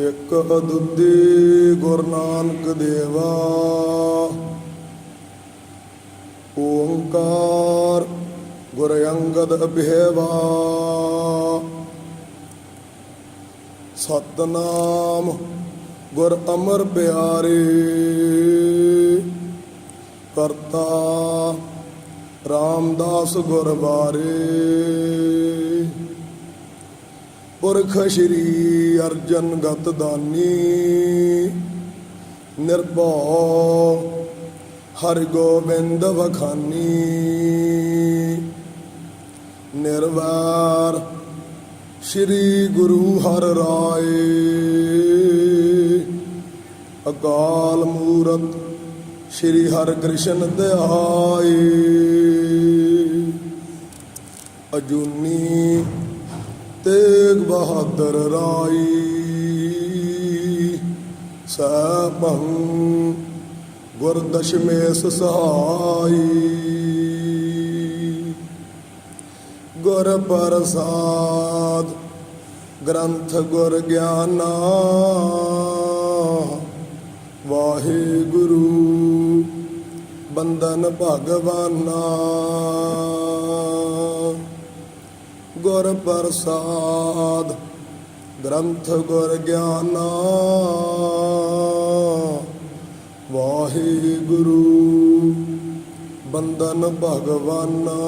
ਇੱਕ ਅਦੁੱਤੀ ਗੁਰੂ ਨਾਨਕ ਦੇਵਾ। ਓੰਕਾਰ ਗੁਰ ਅੰਗਦ ਅਭਿਵਾ ਸਤਨਾਮ ਗੁਰ ਅਮਰ ਪਿਆਰੇ। ਕਰਤਾ ਰਾਮਦਾਸ ਗੁਰ ਬਾਰੇ ਪੁਰਖ ਸ਼੍ਰੀ ਅਰਜਨ ਗਤ ਦਾਨੀ, ਨਿਰਭਉ ਹਰਿ ਗੋਬਿੰਦ ਵਖਾਨੀ। ਨਿਰਵੈਰ ਸ਼੍ਰੀ ਗੁਰੂ ਹਰ ਰਾਏ। ਅਕਾਲ ਮੂਰਤ ਸ਼੍ਰੀ ਹਰਿ ਕ੍ਰਿਸ਼ਨ ਧਿਆਏ। ਅਜੂਨੀ ਤੇਗ ਬਹਾਦਰ ਰਾਈ ਸਭੰ ਗੁਰ ਦਸ਼ਮੇਸ਼ ਸਹਾਈ। ਗੁਰ ਪ੍ਰਸਾਦ ਗ੍ਰੰਥ ਗੁਰ ਗਿਆਨਾ, ਵਾਹਿਗੁਰੂ ਬੰਦਨ ਭਗਵਾਨਾ। ਗੁਰ ਪ੍ਰਸਾਦ ਗ੍ਰੰਥ ਗੁਰ ਗਿਆਨਾ। ਵਾਹਿਗੁਰੂ ਬੰਦਨ ਭਗਵਾਨਾ।